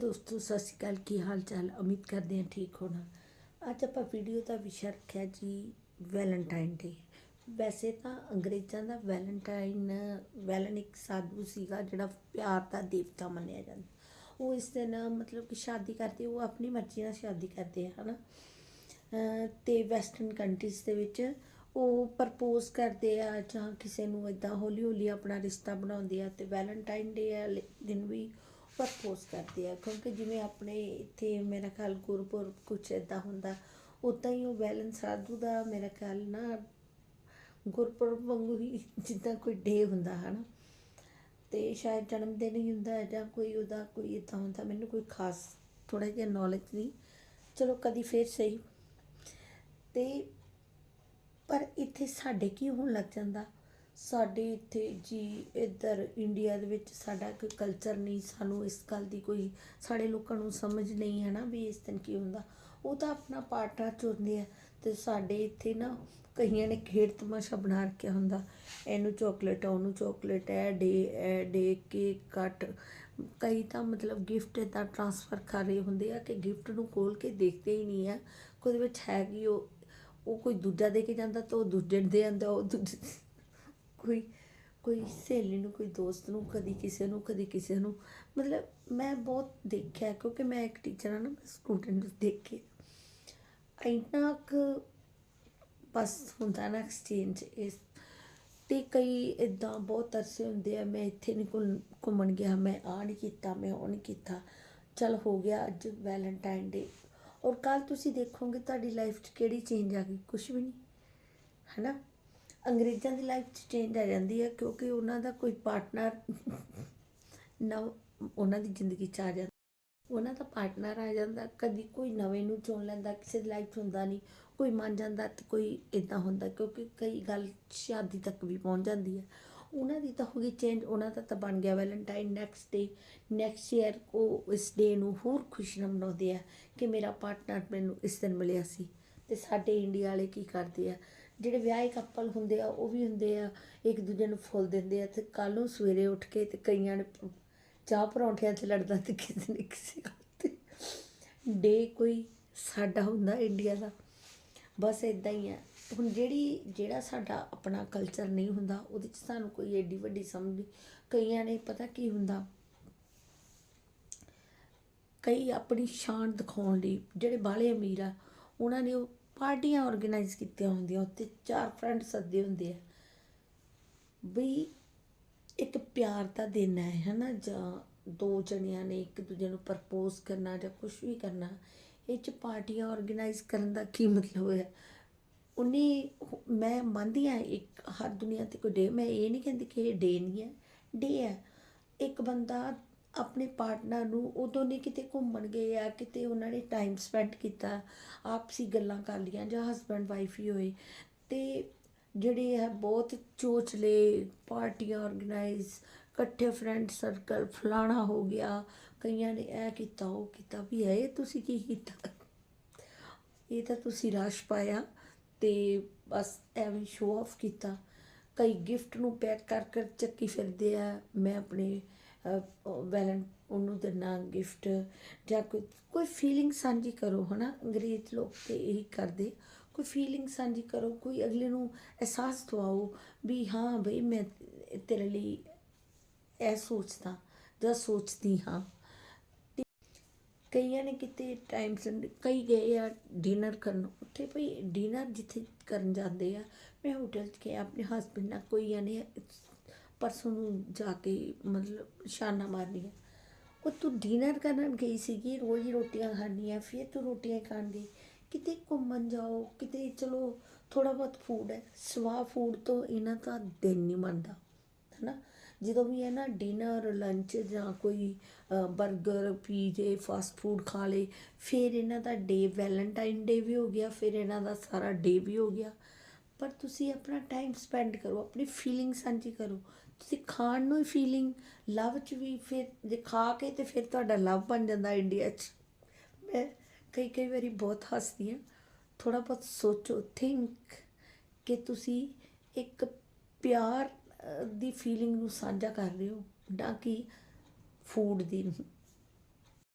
ਦੋਸਤੋ, ਸਤਿ ਸ਼੍ਰੀ ਅਕਾਲ। ਕੀ ਹਾਲ ਚਾਲ ਉਮੀਦ ਕਰਦੇ ਹਾਂ ਠੀਕ ਹੋਣਾ। ਅੱਜ ਆਪਾਂ ਵੀਡੀਓ ਦਾ ਵਿਸ਼ਾ ਰੱਖਿਆ ਜੀ ਵੈਲੈਂਟਾਈਨ ਡੇ ਵੈਸੇ ਤਾਂ ਅੰਗਰੇਜ਼ਾਂ ਦਾ ਵੈਲੈਂਟਾਈਨ ਵੈਲਨ ਇੱਕ ਸਾਧੂ ਸੀਗਾ ਜਿਹੜਾ ਪਿਆਰ ਦਾ ਦੇਵਤਾ ਮੰਨਿਆ ਜਾਂਦਾ। ਉਹ ਇਸ ਦਿਨ ਮਤਲਬ ਕਿ ਸ਼ਾਦੀ ਕਰਦੇ, ਉਹ ਆਪਣੀ ਮਰਜ਼ੀ ਨਾਲ ਸ਼ਾਦੀ ਕਰਦੇ ਆ, ਹਨਾ? ਅਹ ਤੇ ਵੈਸਟਰਨ ਕੰਟਰੀਜ਼ ਦੇ ਵਿੱਚ ਉਹ ਪ੍ਰਪੋਜ਼ ਕਰਦੇ ਆ ਜਾਂ ਕਿਸੇ ਨੂੰ ਇਦਾਂ ਹੌਲੀ ਹੌਲੀ ਆਪਣਾ ਰਿਸ਼ਤਾ ਬਣਾਉਂਦੇ ਆ। ਤੇ ਵੈਲੈਂਟਾਈਨ ਡੇ ਵਾਲੇ ਦਿਨ ਵੀ ਕਰਦੇ ਆ, ਕਿਉਂਕਿ ਜਿਵੇਂ ਆਪਣੇ ਇੱਥੇ ਮੇਰਾ ਖਿਆਲ ਗੁਰਪੁਰਬ ਕੁਛ ਇਦਾਂ ਹੁੰਦਾ ਉਦਾਂ ਹੀ ਉਹ ਵੈਲਨ ਸਾਧੂ ਦਾ ਮੇਰਾ ਖਿਆਲ ਨਾ ਗੁਰਪੁਰਬ ਵਾਂਗੂ ਹੀ ਜਿੱਦਾਂ ਕੋਈ ਡੇ ਹੁੰਦਾ, ਹਨਾ। ਤੇ ਸ਼ਾਇਦ ਜਨਮ ਦਿਨ ਹੀ ਹੁੰਦਾ ਜਾਂ ਕੋਈ ਉਹਦਾ ਕੋਈ ਇਦਾਂ ਹੁੰਦਾ, ਮੈਨੂੰ ਕੋਈ ਖਾਸ ਥੋੜਾ ਜਿਹਾ ਨੌਲੇਜ ਨਹੀਂ। ਚਲੋ ਕਦੀ ਫੇਰ ਸਹੀ। ਤੇ ਪਰ ਇੱਥੇ ਸਾਡੇ ਕੀ ਹੋਣ ਲੱਗ ਜਾਂਦਾ? ਸਾਡੇ ਇੱਥੇ ਜੀ ਇੱਧਰ ਇੰਡੀਆ ਦੇ ਵਿੱਚ ਸਾਡਾ ਕੋਈ ਕਲਚਰ ਨਹੀਂ, ਸਾਨੂੰ ਇਸ ਗੱਲ ਦੀ ਕੋਈ, ਸਾਡੇ ਲੋਕਾਂ ਨੂੰ ਸਮਝ ਨਹੀਂ ਹੈ ਨਾ ਵੀ ਇਸ ਦਿਨ ਕੀ ਹੁੰਦਾ। ਉਹ ਤਾਂ ਆਪਣਾ ਪਾਟਾ ਚੁਣਦੇ ਆ ਤੇ ਸਾਡੇ ਇੱਥੇ ਨਾ ਕਈਆਂ ਨੇ ਖੇਡ ਤਮਾਸ਼ਾ ਬਣਾ ਰੱਖਿਆ ਹੁੰਦਾ। ਇਹਨੂੰ ਚਾਕਲੇਟ ਉਹਨੂੰ ਚਾਕਲੇਟ ਹੈ ਡੇ ਐ ਡੇ ਕੇਕ ਕੱਟ ਕਈ ਤਾਂ ਮਤਲਬ ਗਿਫਟ ਇਦਾਂ ਟ੍ਰਾਂਸਫਰ ਕਰ ਰਹੇ ਹੁੰਦੇ ਆ ਕਿ ਗਿਫਟ ਨੂੰ ਖੋਲ ਕੇ ਦੇਖਦੇ ਹੀ ਨਹੀਂ ਆ। ਕਿ ਉਹਦੇ ਵਿੱਚ ਹੈ ਕਿ ਉਹ ਉਹ ਕੋਈ ਦੂਜਾ ਦੇ ਕੇ ਜਾਂਦਾ ਤਾਂ ਉਹ ਦੂਜੇ ਦੇ ਜਾਂਦਾ ਉਹ ਦੂਜੇ ਕੋਈ ਕੋਈ ਸਹੇਲੀ ਨੂੰ, ਕੋਈ ਦੋਸਤ ਨੂੰ, ਕਦੀ ਕਿਸੇ ਨੂੰ, ਕਦੀ ਕਿਸੇ ਨੂੰ। ਮਤਲਬ ਮੈਂ ਬਹੁਤ ਦੇਖਿਆ ਕਿਉਂਕਿ ਮੈਂ ਇੱਕ ਟੀਚਰ ਹਾਂ ਨਾ, ਮੈਂ ਸਟੂਡੈਂਟ ਦੇਖੇ। ਇੰਨਾ ਕੁ ਬਸ ਹੁੰਦਾ ਨਾ ਐਕਸਚੇਂਜ ਇਸ ਤੇ ਕਈ ਇਦਾਂ ਬਹੁਤ ਅਰਸੇ ਹੁੰਦੇ ਆ, ਮੈਂ ਇੱਥੇ ਨਹੀਂ ਘੁੰਮ- ਘੁੰਮਣ ਗਿਆ, ਮੈਂ ਆ ਨਹੀਂ ਕੀਤਾ, ਮੈਂ ਉਹ ਨਹੀਂ ਕੀਤਾ। ਚਲ ਹੋ ਗਿਆ ਅੱਜ ਵੈਲੈਂਟਾਈਨ ਡੇ ਔਰ ਕੱਲ ਤੁਸੀਂ ਦੇਖੋਗੇ ਤੁਹਾਡੀ ਲਾਈਫ 'ਚ ਕਿਹੜੀ ਚੇਂਜ ਆ ਗਈ ਕੁਝ ਵੀ ਨਹੀਂ ਹੈਨਾ? ਅੰਗਰੇਜ਼ਾਂ ਦੀ ਲਾਈਫ 'ਚ ਚੇਂਜ ਆ ਜਾਂਦੀ ਹੈ ਕਿਉਂਕਿ ਉਹਨਾਂ ਦਾ ਕੋਈ ਪਾਰਟਨਰ ਨਵ ਉਹਨਾਂ ਦੀ ਜ਼ਿੰਦਗੀ 'ਚ ਆ ਜਾਂਦਾ। ਉਹਨਾਂ ਦਾ ਪਾਰਟਨਰ ਆ ਜਾਂਦਾ, ਕਦੀ ਕੋਈ ਨਵੇਂ ਨੂੰ ਚੁਣ ਲੈਂਦਾ, ਕਿਸੇ ਦੀ ਲਾਈਫ 'ਚ ਹੁੰਦਾ ਨਹੀਂ, ਕੋਈ ਮੰਨ ਜਾਂਦਾ ਤੇ ਕੋਈ ਇਦਾਂ ਹੁੰਦਾ ਕਿਉਂਕਿ ਕਈ ਗੱਲ ਸ਼ਾਦੀ ਤੱਕ ਵੀ ਪਹੁੰਚ ਜਾਂਦੀ ਹੈ। ਉਹਨਾਂ ਦੀ ਤਾਂ ਹੋ ਗਈ ਚੇਂਜ ਉਹਨਾਂ ਦਾ ਤਾਂ ਬਣ ਗਿਆ valentine next day next year ਉਹ ਇਸ ਡੇ ਨੂੰ ਹੋਰ ਖੁਸ਼ੀ ਨਾਲ ਮਨਾਉਂਦੇ ਆ ਕਿ ਮੇਰਾ ਪਾਰਟਨਰ ਮੈਨੂੰ ਇਸ ਦਿਨ ਮਿਲਿਆ ਸੀ ਤੇ ਸਾਡੇ ਇੰਡੀਆ ਵਾਲੇ ਕੀ ਕਰਦੇ ਆ? ਜਿਹੜੇ ਵਿਆਹੇ ਕਪਲ ਹੁੰਦੇ ਆ, ਉਹ ਵੀ ਹੁੰਦੇ ਆ, ਇੱਕ ਦੂਜੇ ਨੂੰ ਫੁੱਲ ਦਿੰਦੇ ਆ ਤੇ ਕੱਲ ਨੂੰ ਸਵੇਰੇ ਉੱਠ ਕੇ ਤੇ ਕਈਆਂ ਨੇ ਚਾਹ ਪਰੌਂਠਿਆਂ 'ਚ ਲੜਦਾ ਤੇ ਕਿਸੇ ਨੇ ਕਿਸੇ ਤੇ। ਡੇ ਕੋਈ ਸਾਡਾ ਹੁੰਦਾ ਇੰਡੀਆ ਦਾ। ਬਸ ਇਦਾਂ ਹੀ ਆ। ਹੁਣ ਜਿਹੜੀ, ਜਿਹੜਾ ਸਾਡਾ ਆਪਣਾ ਕਲਚਰ ਨਹੀਂ ਹੁੰਦਾ, ਉਹਦੇ 'ਚ ਸਾਨੂੰ ਕੋਈ ਏਡੀ ਵੱਡੀ ਸਮਝ ਨਹੀਂ। ਕਈਆਂ ਨੇ ਪਤਾ ਕੀ ਹੁੰਦਾ? ਕਈ ਆਪਣੀ ਸ਼ਾਨ ਦਿਖਾਉਣ ਲਈ, ਜਿਹੜੇ ਬਾਹਲੇ ਅਮੀਰ ਆ, ਉਹਨਾਂ ਨੇ ਉਹ ਪਾਰਟੀਆਂ ਆਰਗੇਨਾਈਜ਼ ਕੀਤੀਆਂ ਹੁੰਦੀਆਂ ਉੱਤੇ ਚਾਰ ਫਰੈਂਡ ਸੱਦੇ ਹੁੰਦੇ ਆ। ਬਈ ਇੱਕ ਪਿਆਰ ਦਾ ਦਿਨ ਹੈ, ਹਨਾ? ਜਾਂ ਦੋ ਜਣਿਆਂ ਨੇ ਇੱਕ ਦੂਜੇ ਨੂੰ ਪ੍ਰਪੋਜ਼ ਕਰਨਾ ਜਾਂ ਕੁਝ ਵੀ ਕਰਨਾ, ਇਹ ਚ ਪਾਰਟੀਆਂ ਆਰਗੇਨਾਈਜ਼ ਕਰਨ ਦਾ ਕੀ ਮਤਲਬ ਹੈ ਉਹਨੇ ਮੈਂ ਮੰਨਦੀ ਹਾਂ, ਇੱਕ ਹਰ ਦੁਨੀਆ ਤੇ ਕੋਈ ਡੇ ਮੈਂ ਇਹ ਨਹੀਂ ਕਹਿੰਦੀ ਕਿ ਇਹ ਡੇ ਨਹੀਂ ਹੈ। ਡੇ ਹੈ। ਇੱਕ ਬੰਦਾ ਆਪਣੇ ਪਾਰਟਨਰ ਨੂੰ ਉਦੋਂ ਨਹੀਂ ਕਿਤੇ ਘੁੰਮਣ ਗਏ ਆ, ਕਿਤੇ ਉਹਨਾਂ ਨੇ ਟਾਈਮ ਸਪੈਂਡ ਕੀਤਾ, ਆਪਸੀ ਗੱਲਾਂ ਕਰ ਲੀਆਂ ਜਾਂ ਹਸਬੈਂਡ ਵਾਈਫ ਹੀ ਹੋਏ। ਤੇ ਜਿਹੜੇ ਹੈ ਬਹੁਤ ਚੋਚਲੇ ਪਾਰਟੀਆਂ ਆਰਗੇਨਾਈਜ਼ ਇਕੱਠੇ ਫਰੈਂਡ ਸਰਕਲ ਫਲਾਣਾ ਹੋ ਗਿਆ, ਕਈਆਂ ਨੇ ਇਹ ਕੀਤਾ, ਉਹ ਕੀਤਾ, ਵੀ ਹੈ ਤੁਸੀਂ ਕੀ ਕੀਤਾ? ਇਹ ਤਾਂ ਤੁਸੀਂ ਰਸ਼ ਪਾਇਆ ਤੇ ਬਸ ਐਵੇਂ ਸ਼ੋਅ ਆਫ ਕੀਤਾ। ਕਈ ਗਿਫਟ ਨੂੰ ਪੈਕ ਕਰ ਕਰ ਚੱਕੀ ਫਿਰਦੇ ਆ, ਮੈਂ ਆਪਣੇ ਵੈਲੈਂਟ ਉਹਨੂੰ ਦਿਨਾ ਗਿਫਟ ਜਾਂ ਕੋਈ ਕੋਈ ਫੀਲਿੰਗ ਸਾਂਝੀ ਕਰੋ, ਹਨਾ? ਅੰਗਰੇਜ਼ ਲੋਕ ਤੇ ਇਹੀ ਕਰਦੇ। ਕੋਈ ਫੀਲਿੰਗ ਸਾਂਝੀ ਕਰੋ, ਕੋਈ ਅਗਲੇ ਨੂੰ ਅਹਿਸਾਸ ਦਿਵਾਓ ਵੀ ਹਾਂ ਬਈ ਮੈਂ ਤੇਰੇ ਲਈ ਇਹ ਸੋਚਦਾ, ਜਾਂ ਸੋਚਦੀ ਹਾਂ। ਕਈਆਂ ਨੇ ਕਿਤੇ ਟਾਈਮ ਸਪੈਂਡ ਕਈ ਗਏ ਆ ਡਿਨਰ ਕਰਨ। ਉੱਥੇ ਭਈ ਡਿਨਰ ਜਿੱਥੇ ਕਰਨ ਜਾਂਦੇ ਆ, ਮੈਂ ਹੋਟਲ 'ਚ ਗਿਆ, ਆਪਣੇ ਹਸਬੰਡ ਨਾਲ ਕੋਈਆਂ ਨੇ ਪਰਸੋਂ ਨੂੰ ਜਾ ਕੇ ਮਤਲਬ ਸ਼ਾਨਾ ਮਾਰਨੀਆਂ ਉਹ ਤੂੰ ਡਿਨਰ ਕਰਨ ਗਈ ਸੀਗੀ, ਰੋਜ਼ ਹੀ ਰੋਟੀਆਂ ਖਾਣੀਆਂ, ਫਿਰ ਤੂੰ ਰੋਟੀਆਂ ਖਾਣ ਗਈ। ਕਿਤੇ ਘੁੰਮਣ ਜਾਓ, ਕਿਤੇ ਚਲੋ ਥੋੜਾ ਬਹੁਤ ਫੂਡ ਹੈ। ਸਵਾ ਫੂਡ ਤੋਂ ਇਹਨਾਂ ਦਾ ਦਿਨ ਨਹੀਂ ਮੰਨਦਾ ਹਨਾ? ਜਦੋਂ ਵੀ ਹੈ ਨਾ ਡਿਨਰ ਲੰਚ ਜਾਂ ਕੋਈ 버ਗਰ ਪੀਜੇ ਫਾਸਟ ਫੂਡ ਖਾ ਲੇ ਫਿਰ ਇਹਨਾਂ ਦਾ ਡੇ ਵੈਲੈਂਟਾਈਨ ਡੇ ਵੀ ਹੋ ਗਿਆ, ਫਿਰ ਇਹਨਾਂ ਦਾ ਸਾਰਾ ਡੇ ਵੀ ਹੋ ਗਿਆ। ਪਰ ਤੁਸੀਂ ਆਪਣਾ ਟਾਈਮ ਸਪੈਂਡ ਕਰੋ, ਆਪਣੀ ਫੀਲਿੰਗ ਸਾਂਝੀ ਕਰੋ। ਤੁਸੀਂ ਖਾਣ ਨੂੰ ਹੀ ਫੀਲਿੰਗ ਲਵ ਚ ਵੀ ਫਿਰ ਜੇ ਖਾ ਕੇ ਤੇ ਫਿਰ ਤੁਹਾਡਾ ਲਵ ਬਣ ਜਾਂਦਾ ਇੰਡੀਆ 'ਚ। ਮੈਂ ਕਈ ਕਈ ਵਾਰੀ ਬਹੁਤ ਹੱਸਦੀ ਹਾਂ। ਥੋੜਾ ਬਹੁਤ ਸੋਚੋ ਥਿੰਕ ਕਿ ਤੁਸੀਂ ਇੱਕ ਪਿਆਰ ਦੀ ਫੀਲਿੰਗ ਨੂੰ ਸਾਂਝਾ ਕਰ ਰਹੇ ਹੋ, ਨਾ ਕਿ ਫੂਡ ਦੀ।